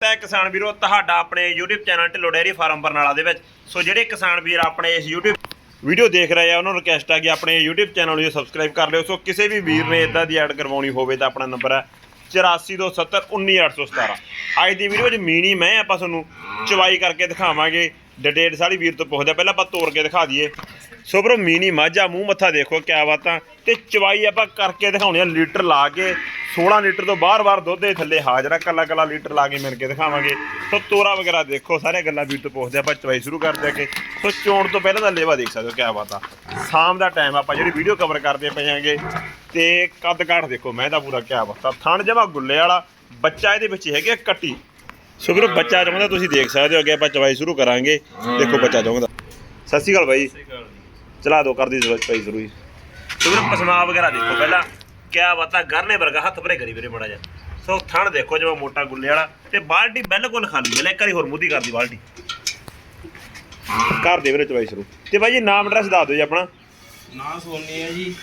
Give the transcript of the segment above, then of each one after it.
ਤਾਂ ਕਿਸਾਨ ਵੀਰੋ, ਤੁਹਾਡਾ ਆਪਣੇ YouTube channel Dhillon dairy farm Barnala ਦੇ ਵਿੱਚ। ਸੋ ਜਿਹੜੇ ਕਿਸਾਨ ਵੀਰ ਆਪਣੇ ਇਸ YouTube ਵੀਡੀਓ ਦੇਖ ਰਹੇ ਆ, ਉਹਨਾਂ ਨੂੰ ਰਿਕਵੈਸਟ ਆ ਕਿ ਆਪਣੇ YouTube ਚੈਨਲ ਨੂੰ ਸਬਸਕ੍ਰਾਈਬ ਕਰ ਲਿਓ। ਸੋ ਕਿਸੇ ਵੀ ਵੀਰ ਨੇ ਇਦਾਂ ਦੀ ਐਡ ਕਰਵਾਉਣੀ ਹੋਵੇ ਤਾਂ ਆਪਣਾ ਨੰਬਰ ਹੈ 8427191817 ਅੱਜ ਦੀ ਵੀਡੀਓ ਵਿੱਚ ਮੀਨੀ ਮੈਂ ਆਪਾਂ ਤੁਹਾਨੂੰ ਚਵਾਈ ਕਰਕੇ ਦਿਖਾਵਾਂਗੇ। ਡਿਟੇਲ ਸਾਰੀ ਵੀਰ ਤੋਂ ਪੁੱਛਦੇ ਆ। ਪਹਿਲਾਂ ਆਪਾਂ ਤੋੜ ਕੇ ਦਿਖਾ ਦਈਏ। ਸੋ ਬਰੋ ਮੀਨੀ ਮਾਝਾ ਮੂੰਹ ਮੱਥਾ ਦੇਖੋ ਕਿਆ ਬਾਤਾਂ। ਤੇ ਚਵਾਈ ਆਪਾਂ ਕਰਕੇ ਦਿਖਾਉਣੀ ਆ ਲੀਟਰ ਲਾ ਕੇ। 16 ਲੀਟਰ ਤੋਂ ਬਾਰ-ਬਾਰ ਦੁੱਧ ਦੇ ਥੱਲੇ ਹਾਜ਼ਰ ਆ ਕੱਲਾ ਕੱਲਾ ਲੀਟਰ ਲਾ ਕੇ ਮਿਲ ਕੇ ਦਿਖਾਵਾਂਗੇ। ਸੋ ਤੋਰਾ ਵਗੈਰਾ ਦੇਖੋ ਸਾਰੇ ਗੱਲਾਂ ਵੀਰ ਤੋਂ ਪੁੱਛਦੇ ਆ, ਆਪਾਂ ਚਵਾਈ ਸ਼ੁਰੂ ਕਰਦੇ ਆ ਕਿ ਸੋ ਚੋਣ ਤੋਂ ਪਹਿਲਾਂ ਦਾ ਲੇਵਾ ਦੇਖ ਸਕਦੇ ਹੋ ਕਿਆ ਬਾਤਾਂ। ਸ਼ਾਮ ਦਾ ਟਾਈਮ ਆਪਾਂ ਜਿਹੜੀ ਵੀਡੀਓ ਕਵਰ ਕਰਦੇ ਪਏ ਪਏਾਂਗੇ ਤੇ ਕੱਦ ਕਾਠ ਦੇਖੋ ਮੈਂ ਤਾਂ ਪੂਰਾ ਕਿਆ ਬਾਤਾਂ। ਥਣ ਜਮਾ ਗੁੱਲੇ ਵਾਲਾ ਬੱਚਾ ਇਹਦੇ ਵਿੱਚ ਹੈਗੇ ਕੱਟੀ। ਸੋ ਵੀਰੋ ਬੱਚਾ ਚਾਹੁੰਦਾ ਤੁਸੀਂ ਦੇਖ ਸਕਦੇ ਹੋ ਅੱਗੇ ਆਪਾਂ ਚਵਾਈ ਸ਼ੁਰੂ ਕਰਾਂਗੇ। ਦੇਖੋ ਬੱਚਾ ਚਾਹੁੰਦਾ। ਸਤਿ ਸ਼੍ਰੀ ਅਕਾਲ ਬਾਈ। ਚਲਾ ਦੋ ਕਰਦੀ ਚਵਾਈ ਸ਼ੁਰੂ ਹੀ ਸੋ ਵੀਰੋ ਪਸਮਾ ਵਗੈਰਾ ਦੇਖੋ ਪਹਿਲਾਂ। ਕਿਆ ਬਾਤਾਂ ਗਰਨੇ ਵਰਗਾ ਹੱਥ ਭਰੇ ਕਰੀ ਵੀਰੇ ਮੜਾ ਜਾ ਸੋ ਥਣ ਦੇਖੋ ਜਿਵੇਂ ਮੋਟਾ ਗੁੱਲੇ ਵਾਲਾ। ਤੇ ਬਾਲਟੀ ਬਿਲਕੁਲ ਖਾਲੀ ਹੈ ਲੈ ਇੱਕ ਵਾਰੀ ਹੋਰ ਮੁੱਦੀ ਕਰਦੀ ਬਾਲਟੀ। ਕਰ ਦੇ ਵੀਰੇ ਚਵਾਈ ਸ਼ੁਰੂ। ਤੇ ਬਾਈ ਜੀ ਨਾਮ ਐਡਰੈਸ ਦੱਸ ਦਿਓ ਜੀ ਆਪਣਾ। ਨਾਂ ਸੋਨੀ ਹੈ ਜੀ।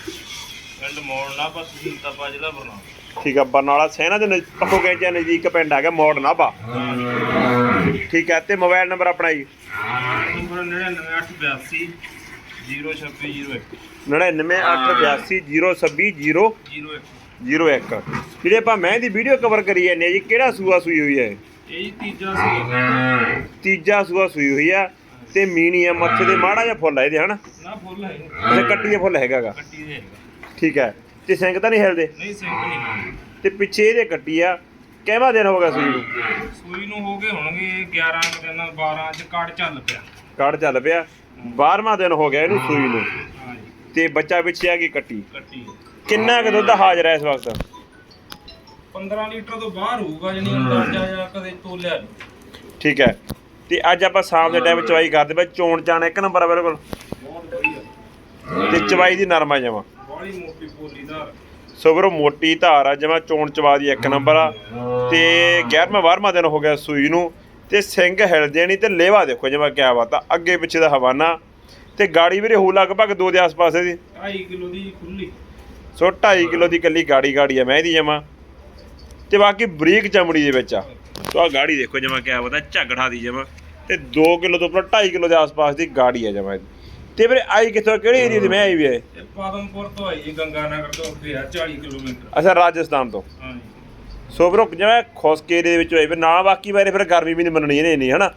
ਪਿੰਡ ਮੋੜਨਾ ਪਰ ਤਹਿਸੀਲ ਤਪਾ ਜ਼ਿਲ੍ਹਾ ਬਰਨਾਲਾ। ਠੀਕ ਆ ਬਰਨਾਲਾ ਸੈਨਾ ਦੇ ਨਜ਼- ਪੱਖੋ ਕੈਂਚਾ ਨਜ਼ਦੀਕ ਪਿੰਡ ਹੈਗਾ ਮੋੜ ਨਾਭਾ ਠੀਕ ਹੈ ਤੇ ਮੋਬਾਈਲ ਨੰਬਰ ਆਪਣਾ ਜੀ। ਨੰਬਰ 99882 02601 9988026020 01 01 ਜਿਹੜੇ ਆਪਾਂ ਮੈਂ ਦੀ ਵੀਡੀਓ ਕਵਰ ਕਰੀ ਜਾਂਦੇ ਆ ਜੀ। ਕਿਹੜਾ ਸੂਆ ਸੂਈ ਹੋਈ ਹੈ? ਇਹ ਜੀ ਤੀਜਾ ਸੂਆ ਸੂਈ ਹੋਈ ਆ ਤੇ ਮੀਨੀ ਆ ਮੱਥੇ ਦੇ ਮਾੜਾ ਜਿਹਾ ਫੁੱਲ ਆ ਇਹਦੇ ਹਨਾ? ਨਾ ਫੁੱਲ ਹੈ ਅੱਛਾ ਕੱਟੀ ਦੇ ਫੁੱਲ ਹੈਗਾਗਾ ਕੱਟੀ ਦੇ ਹੈਗਾ। ਠੀਕ ਹੈ। ਤੇ ਸਿੰਘ ਤਾਂ ਨਹੀਂ ਹਿਲਦੇ? ਨਹੀਂ ਨਹੀਂ। ਤੇ ਪਿੱਛੇ ਇਹਦੇ ਕੱਟੀ ਆ। ਕਿਹਵਾ ਦਿਨ ਹੋ ਗਿਆ ਸੂਈ ਨੂੰ? ਸੂਈ ਨੂੰ ਹੋ ਗਏ ਹੋਣਗੇ 11 ਕੁ ਦਿਨ 12 ਚ ਕਾਰਡ ਚੱਲ ਪਿਆ। ਕਾੜ ਚੱਲ ਪਿਆ। 12ਵਾਂ ਦਿਨ ਹੋ ਗਿਆ ਇਹਨੂੰ ਸੂਈ ਨੂੰ। ਤੇ ਬੱਚਾ ਪਿੱਛੇ ਆ ਗਈ ਕੱਟੀ। ਕੱਟੀ ਕਿੰਨਾ ਕੁ ਦੁੱਧ ਹਾਜ਼ਰ ਹੈ ਇਸ ਵਕਤ? 15 ਲੀਟਰ ਤੋਂ ਬਾਹਰ ਹੋਊਗਾ ਜਣੀ ਅੰਦਾਜ਼ਾ ਜਾਂ ਕਦੇ ਤੋਲਿਆ ਨਹੀਂ। ਠੀਕ ਹੈ। ਤੇ ਅੱਜ ਆਪਾਂ ਸ਼ਾਮ ਦੇ ਟਾਈਮ ਚਵਾਈ ਕਰਦੇ ਪਏ ਚੋਣ ਚਾਣ ਇੱਕ ਨੰਬਰ ਆ ਬਿਲਕੁਲ। ਬਹੁਤ ਵਧੀਆ ਤੇ ਚਵਾਈ ਦੀ ਨਰਮਾ ਜਮਾ। ਬੜੀ ਮੋਟੀ ਸੋ ਵੀਰੋ ਮੋਟੀ ਧਾਰ ਆ ਜਮਾ ਚੋਣ ਚਵਾ ਦੀ ਇੱਕ ਨੰਬਰ ਆ। ਤੇ 11ਵਾਂ 12ਵਾਂ ਦਿਨ ਹੋ ਗਿਆ ਸੂਈ ਨੂੰ। ਤੇ ਸਿੰਘ ਹਿਲਦੇ ਨਹੀਂ ਤੇ ਲੇਵਾ ਦੇਖੋ ਜਮਾ ਕਿਆ ਬਾਤ ਆ। ਅੱਗੇ ਪਿੱਛੇ ਦਾ ਹਵਾਨਾ ਤੇ ਗਾੜੀ ਵੀਰੇ ਹੋ ਲਗਭਗ ਦੋ ਦੇ ਆਸ-ਪਾਸ ਦੀ 2.5 ਕਿਲੋ ਦੀ ਖੁੱਲੀ। ਸੋ 2.5 ਕਿਲੋ ਦੀ ਕੱਲੀ ਗਾੜੀ ਗਾੜੀ ਆ ਮੈਂ ਦੀ ਜਮਾ। ਤੇ ਬਾਕੀ ਬਰੀਕ ਚਮੜੀ ਦੇ ਵਿੱਚ ਆ। ਸੋ ਆ ਗਾੜੀ ਦੇਖੋ ਜਮਾ ਕਿਆ ਬਤਾ ਝਗੜਾ ਦੀ ਜਮਾ। ਤੇ 2 ਕਿਲੋ ਤੋਂ ਉੱਪਰ 2.5 ਕਿਲੋ ਦੇ ਆਸ-ਪਾਸ ਦੀ ਗਾੜੀ ਆ ਜਮਾ ਤੇ ਵੀਰੇ ਆਈ ਕਿੱਥੋਂ ਕਿਹੜੇ ਏਰੀਆ ਦੀ ਮੈਂ ਆਈ ਵੀ ਹੈ ਇਹ? ਪਾਦਮਪੁਰ ਤੋਂ ਆਈ ਜੀ ਗੰਗਾ ਨਗਰ ਤੋਂ ਆ 40 ਕਿਲੋਮੀਟਰ। ਅੱਛਾ ਰਾਜਸਥਾਨ ਤੋਂ। ਹਾਂ ਜੀ ਸੋ ਵੀਰੋ ਜਿਵੇਂ ਖੁਸ਼ਕ ਏਰੀਏ ਦੇ ਵਿੱਚ ਹੋਏ ਫਿਰ ਨਾ ਬਾਕੀ ਬਾਰੇ ਫਿਰ ਗਰਮੀ ਵੀ ਨਹੀਂ ਮੰਨਣੀ ਇਹਨੇ ਨਹੀਂ ਹਨਾ?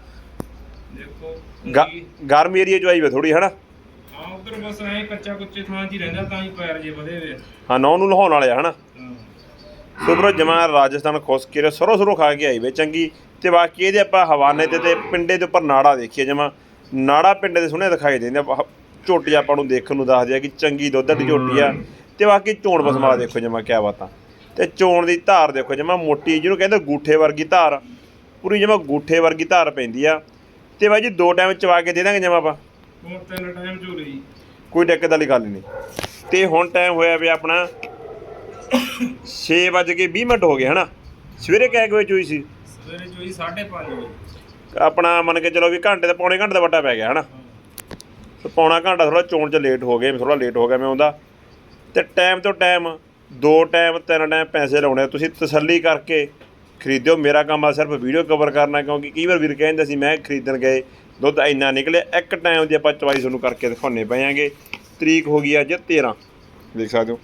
ਦੇਖੋ ਗ- ਗਰਮ ਏਰੀਆ ਚ ਆਈ ਵੇ ਥੋੜੀ ਹਨਾ? ਹਾਂ ਉਧਰ ਬਸ ਐ ਕੱਚਾ ਕੁੱਚੇ ਥਾਂ 'ਚ ਹੀ ਰਹਿੰਦਾ ਤਾਂ ਹੀ ਪੈਰ ਜੇ ਵਧੇ ਆ। ਹਾਂ ਨੌ ਨੂੰ ਲਹਾਉਣ ਵਾਲੇ ਆ ਹਨਾ? ਹਾਂ। ਸੋ ਵੀਰੋ ਜਮਾ ਰਾਜਸਥਾਨ ਖੁਸ਼ਕ ਏਰੀਆ ਸਰੋ ਸਰੋ ਖਾ ਕੇ ਆਈ ਵੇ ਚੰਗੀ। ਤੇ ਬਾਕੀ ਇਹਦੇ ਆਪਾਂ ਹਵਾਨੇ ਤੇ ਤੇ ਪਿੰਡੇ ਦੇ ਉੱਪਰ ਨਾੜਾ ਦੇਖੀਏ ਜਮਾ ਨਾੜਾ ਪਿੰਡੇ ਦੇ ਸੁਣੇ ਦਿਖਾਈ ਦਿੰਦੇ ਆ ਝੋਟੀ ਆਪਾਂ ਨੂੰ ਦੇਖਣ ਨੂੰ ਦੱਸਦੇ ਆ ਕਿ ਚੰਗੀ ਦੁੱਧ ਦੀ ਝੋਟੀ ਆ। ਤੇ ਬਾਕੀ ਚੋਣ ਬਸਮਾ ਦੇਖੋ ਜਮਾ ਕਿਆ ਬਾਤਾਂ। ਤੇ ਚੋਣ ਦੀ ਧਾਰ ਦੇਖੋ ਜਮਾ ਮੋਟੀ ਜਿਹਨੂੰ ਕਹਿੰਦੇ ਗੂਠੇ ਵਰਗੀ ਧਾਰ ਪੂਰੀ ਜਮਾ ਗੂਠੇ ਵਰਗੀ ਧਾਰ ਪੈਂਦੀ ਆ। ਤੇ ਬਾਈ ਜੀ ਦੋ ਟਾਈਮ ਚਵਾ ਕੇ ਦੇ ਦਾਂਗੇ ਜਮਾ ਆਪਾਂ। ਹੁਣ ਤਿੰਨ ਟਾਈਮ ਝੋਲੇ ਜੀ। ਕੋਈ ਦਿੱਕਤ ਵਾਲੀ ਗੱਲ ਨਹੀਂ। ਤੇ ਹੁਣ ਟਾਈਮ ਹੋਇਆ ਵੀ ਆਪਣਾ 6:20 ਮਿੰਟ ਹੋ ਗਏ ਹਨਾ? ਸਵੇਰੇ ਕਿੰਨੇ ਕੁ ਹੋਈ ਸੀ? ਸਵੇਰੇ ਚੋਈ 5:30 ਵਜੇ। ਆਪਣਾ ਮੰਨ ਕੇ ਚਲੋ ਵੀ ਘੰਟੇ ਤੇ ਪੌਣੇ ਘੰਟੇ ਦਾ ਵੱਟਾ ਪੈ ਗਿਆ ਹਨਾ? ਤੇ ਪੌਣਾ ਘੰਟਾ ਥੋੜਾ ਚੋਣ ਚ ਲੇਟ ਹੋ ਗਏ ਥੋੜਾ ਲੇਟ ਹੋ ਗਿਆ ਮੈਂ ਆਉਂਦਾ। ਤੇ ਟਾਈਮ ਤੋਂ ਟਾਈਮ ਦੋ ਟਾਈਮ, ਤਿੰਨ ਟਾਈਮ ਪੈਸੇ ਲਾਉਣੇ ਤੁਸੀਂ ਤਸੱਲੀ ਕਰਕੇ ਖਰੀਦਿਓ। ਮੇਰਾ ਕੰਮ ਆ ਸਿਰਫ ਵੀਡੀਓ ਕਵਰ ਕਰਨਾ, ਕਿਉਂਕਿ ਕਈ ਵਾਰ ਵੀਰ ਕਹਿੰਦੇ ਸੀ, ਮੈਂ ਖਰੀਦਣ ਗਏ, ਦੁੱਧ ਇੰਨਾ ਨਿਕਲਿਆ, ਇੱਕ ਟਾਈਮ ਦੀ ਆਪਾਂ ਚਵਾਈ ਤੁਹਾਨੂੰ ਕਰਕੇ ਦਿਖਾਉਣੇ ਪਏਾਂਗੇ ਤਰੀਕ ਹੋ ਗਈ ਅੱਜ 13 ਦੇਖ ਸਕਦੇ ਹੋ।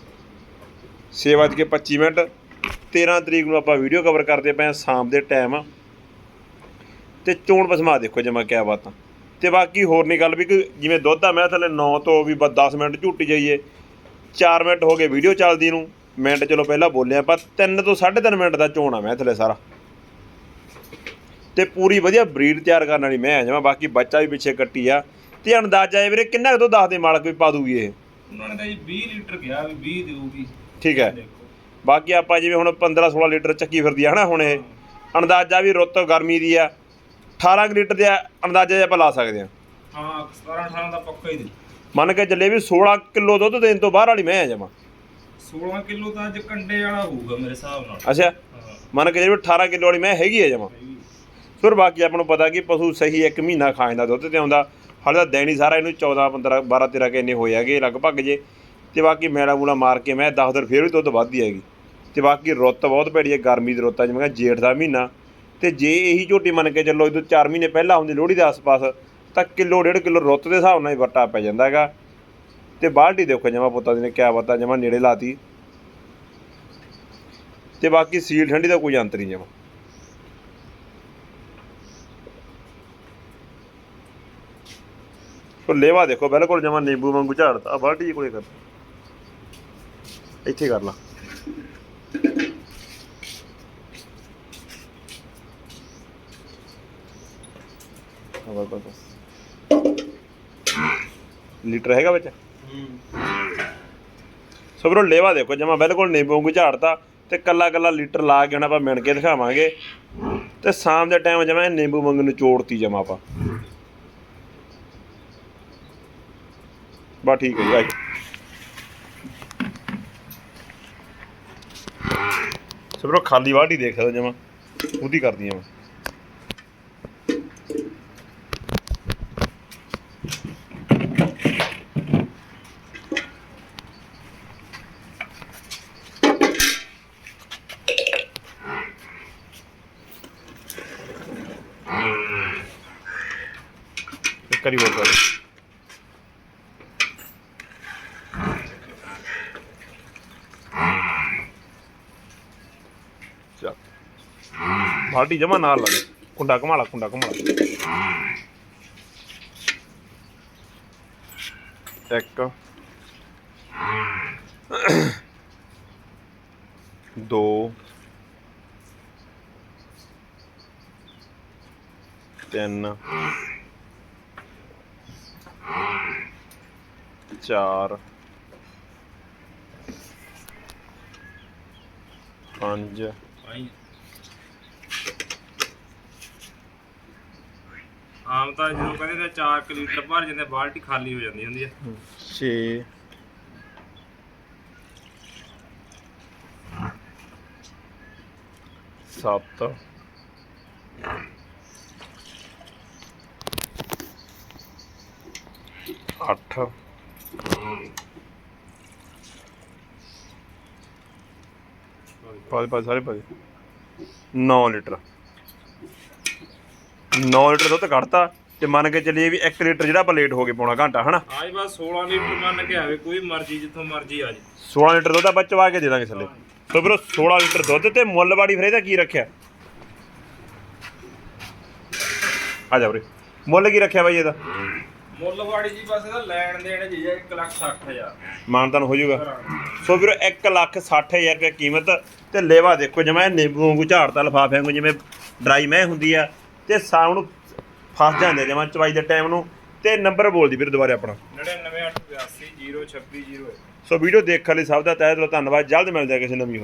6:25 ਮਿੰਟ। 13 ਤਰੀਕ ਨੂੰ ਆਪਾਂ ਵੀਡੀਓ ਕਵਰ ਕਰਦੇ ਪਏ ਹਾਂ ਸ਼ਾਮ ਦੇ ਟਾਈਮ। ਤੇ ਚੋਣ ਬਸਮਾ ਦੇਖੋ ਜਮਾ ਕਿਆ ਬਾਤਾਂ। ਤੇ ਬਾਕੀ ਹੋਰ ਨਹੀਂ ਗੱਲ ਵੀ ਕਿ ਜਿਵੇਂ ਦੁੱਧ ਆ, ਮੈਂ ਥੱਲੇ 9 ਤੋਂ ਵੀ ਬਸ 10 ਮਿੰਟ ਝੂਟੀ ਜਾਈਏ। 4 ਮਿੰਟ ਹੋ ਗਏ ਵੀਡੀਓ ਚੱਲਦੀ ਨੂੰ। ਮਿੰਟ ਚਲੋ ਪਹਿਲਾਂ ਬੋਲਿਆ ਪਰ 3 ਤੋਂ 3.5 ਮਿੰਟ ਦਾ ਚੋਣ ਮੈਂ ਥੱਲੇ ਸਾਰਾ। ਤੇ ਪੂਰੀ ਵਧੀਆ ਬਰੀਡ ਤਿਆਰ ਕਰਨ ਵਾਲੀ ਮੈਂ ਆ ਜਾਵਾਂ ਬਾਕੀ ਬੱਚਾ ਵੀ ਪਿੱਛੇ ਕੱਟੀ ਆ। ਤੇ ਅੰਦਾਜ਼ਾ ਇਹ ਵੀਰੇ ਕਿੰਨਾ ਕੁ ਦੁੱਧ ਦੱਸਦੇ ਮਾਲਕ ਵੀ ਪਾ ਦੂਗੀ ਇਹ? ਉਹਨਾਂ ਨੇ ਤਾਂ ਜੀ 20 ਲੀਟਰ ਕਿਹਾ ਵੀ 20 ਦੇਊਗੀ। ਠੀਕ ਹੈ। ਬਾਕੀ ਆਪਾਂ ਜਿਵੇਂ ਹੁਣ 15 16 ਲੀਟਰ ਚੱਕੀ ਫਿਰਦੀ ਆ ਹਨਾ ਹੁਣ ਇਹ। ਅੰਦਾਜ਼ਾ ਵੀ ਰੁੱਤ ਗਰਮੀ ਦੀ ਆ। 18 ਕੁ ਲੀਟਰ ਦੇ ਅੰਦਾਜ਼ਾ ਆਪਾਂ ਲਾ ਸਕਦੇ ਆ। ਹਾਂ 17 18 ਦਾ ਪੱਕਾ ਹੀ ਦੇ। ਮੰਨ ਕੇ ਚੱਲੇ ਵੀ 16 ਕਿਲੋ ਦੁੱਧ ਦੇਣ ਤੋਂ ਬਾਹਰ ਵਾਲੀ ਮੈਂ ਆ ਜਾਵਾਂ। 16 ਕਿਲੋ ਤਾਂ ਅੱਜ ਕੰਡੇ ਵਾਲਾ ਹੋਊਗਾ ਮੇਰੇ ਹਿਸਾਬ ਨਾਲ। ਅੱਛਾ। ਮੰਨ ਕੇ ਚੱਲੇ ਵੀ 18 ਕਿਲੋ ਵਾਲੀ ਮੈਂ ਹੈਗੀ ਆ ਜਾਵਾਂ। ਫਿਰ ਬਾਕੀ ਆਪਾਂ ਨੂੰ ਪਤਾ ਕਿ ਪਸ਼ੂ ਸਹੀ ਇੱਕ ਮਹੀਨਾ ਖਾ ਜਾਂਦਾ ਦੁੱਧ ਤੇ ਆਉਂਦਾ। ਹਾਲੇ ਤਾਂ ਦੇਣੀ ਸਾਰਾ ਇਹਨੂੰ 14 15 12 13 ਕੇ ਇੰਨੇ ਹੋਏ ਹੈਗੇ ਲਗਭਗ ਜੇ। ਤੇ ਬਾਕੀ ਮੈਲਾ ਮੂਲਾ ਮਾਰ ਕੇ ਮੈਂ 10 ਦਿਨ ਫਿਰ ਵੀ ਦੁੱਧ ਵੱਧਦੀ ਹੈਗੀ। ਤੇ ਬਾਕੀ ਰੁੱਤ ਬਹੁਤ ਭੈੜੀ ਹੈ ਗਰਮੀ ਦੀ ਰੁੱਤ ਆ ਜਿਵੇਂ ਜੇਠ ਦਾ ਮਹੀਨਾ। ਤੇ ਜੇ ਇਹੀ ਝੋਟੀ ਮੰਨ ਕੇ ਚੱਲੋ ਜਦੋਂ 4 ਮਹੀਨੇ ਪਹਿਲਾਂ ਹੁੰਦੀ ਲੋਹੜੀ ਦੇ ਆਸ-ਪਾਸ ਤਾਂ ਕਿਲੋ, ਡੇਢ ਕਿਲੋ ਰੁੱਤ ਦੇ ਹਿਸਾਬ ਨਾਲ ਹੀ ਵੱਟਾ ਪੈ ਜਾਂਦਾ ਹੈਗਾ। ਤੇ ਬਾਲਟੀ ਦੇਖੋ ਜਮਾ ਪੁੱਤਾਂ ਦੀ ਨੇ, ਕਿਆ ਬਤਾ ਜਮਾ ਨੇੜੇ ਲਾਤੀ। ਤੇ ਬਾਕੀ ਸੀਲ ਠੰਡੀ ਦਾ ਕੋਈ ਅੰਤਰ ਨਹੀਂ ਜਮਾ। ਉਹ ਲੇਵਾ ਦੇਖੋ, ਬਿਲਕੁਲ ਜਮਾ ਨਿੰਬੂ ਵਾਂਗੂ ਝਾੜਦਾ ਆ ਬਾਲਟੀ ਜਿਹੀ ਕੋਲੇ ਕਰ। ਇੱਥੇ ਕਰ ਲਾ। ਬਸ ਬਸ। ਲੀਟਰ ਹੈਗਾ ਵਿੱਚ? ਸੋ ਵੀਰੋ ਲੇਵਾ ਦੇਖੋ ਜਮਾ ਬਿਲਕੁਲ ਨਿੰਬੂ ਵਾਂਗੂ ਝਾੜਦਾ ਤੇ ਕੱਲਾ ਕੱਲਾ ਲੀਟਰ ਲਾ ਕੇ ਹੁਣ ਆਪਾਂ ਮਿਣ ਕੇ ਦਿਖਾਵਾਂਗੇ। ਤੇ ਸ਼ਾਮ ਦੇ ਟਾਈਮ ਜਮਾ ਨਿੰਬੂ ਵਾਂਗੂ ਨਿਚੋੜਤੀ ਜਮਾ ਆਪਾਂ। ਬਾ ਠੀਕ ਹੈ ਜੀ ਸੋ ਵੀਰੋ ਖਾਲੀ ਵਾਢੀ ਦੇਖ ਸਕਦੇ ਜਮਾ ਉਹਦੀ ਕਰਦੀ ਆ ਇੱਕ ਵਾਰੀ ਹੋਰ ਕਰ ਚੱਲ ਬਾਲਟੀ ਜਮਾ ਨਾਲ ਲਾ ਦੇ ਕੁੰਡਾ ਘਮਾਲਾ ਕੁੰਡਾ ਘਮਾਲਾ ਇੱਕ ਦੋ ਤਿੰਨ ਚਾਰ। ਪੰਜ। ਆਮ ਤਾਂ ਜਦੋਂ ਕਹਿੰਦੇ ਨੇ 4 ਕਿ ਲੀਟਰ ਭਰ ਜਾਂਦੇ ਬਾਲਟੀ ਖਾਲੀ ਹੋ ਜਾਂਦੀ ਹੁੰਦੀ ਹੈ 6 7 8 ਪਾ ਦੇ ਸਾਰੇ ਪਾ 9 ਲੀਟਰ। 9 ਲੀਟਰ ਦੁੱਧ ਕੱਢਤਾ ਤੇ ਮੰਨ ਕੇ ਚੱਲੀਏ ਵੀ 1 ਲੀਟਰ ਜਿਹੜਾ ਆਪਾਂ ਲੇਟ ਹੋ ਗਏ ਪੌਣਾ ਘੰਟਾ ਹਨਾ? ਆਜ ਬਸ 16 ਲੀਟਰ ਮੰਨ ਕੇ ਆਵੇ ਕੋਈ ਮਰਜ਼ੀ ਜਿੱਥੋਂ ਮਰਜ਼ੀ ਆ ਜੇ। 16 ਲੀਟਰ ਦੁੱਧ ਆਪਾਂ ਚਵਾ ਕੇ ਦੇ ਦਾਂਗੇ ਥੱਲੇ। ਤੋ ਵੀਰੋ 16 ਲੀਟਰ ਦੁੱਧ ਤੇ ਮੁੱਲ ਬਾੜੀ ਫਿਰ ਇਹਦਾ ਕੀ ਰੱਖਿਆ? ਆ ਜਾ ਵੀਰੇ। ਮੁੱਲ ਕੀ ਰੱਖਿਆ ਬਾਈ ਇਹਦਾ? ਮੁੱਲਵਾੜੀ ਜੀ ਬਸ ਇਹਦਾ ਲੈਣ ਦੇਣ ਜੀ 1 ਲੱਖ 60 ਹਜ਼ਾਰ। ਮਾਨਤਨ ਹੋ ਜਾਊਗਾ। ਸੋ ਵੀਰੋ 1 ਲੱਖ 60 ਹਜ਼ਾਰ ਰੁਪਏ ਕੀਮਤ ਤੇ ਲੇਵਾ ਦੇਖੋ ਜਿਵੇਂ ਨਿੰਬੂ ਵਾਂਗੂ ਝਾੜਤਾ ਲਫਾਫੇ ਵਾਂਗੂ ਜਿਵੇਂ ਡਰਾਈ ਮੈਂ ਹੁੰਦੀ ਆ ਤੇ ਸਾਮ ਨੂੰ ਫਸ ਜਾਂਦੇ ਜਿਵੇਂ ਚਵਾਈ ਦੇ ਟਾਈਮ ਨੂੰ। ਤੇ ਨੰਬਰ ਬੋਲ ਦੀ ਵੀਰ ਦੁਬਾਰੇ ਆਪਣਾ। 99882 026 ਸੋ ਵੀਡੀਓ ਦੇਖਣ ਲਈ ਸਭ ਦਾ ਤਹਿ ਦਿਲੋਂ ਧੰਨਵਾਦ ਜਲਦ ਮਿਲਦੇ ਆ ਕਿਸੇ ਨਵੀਂ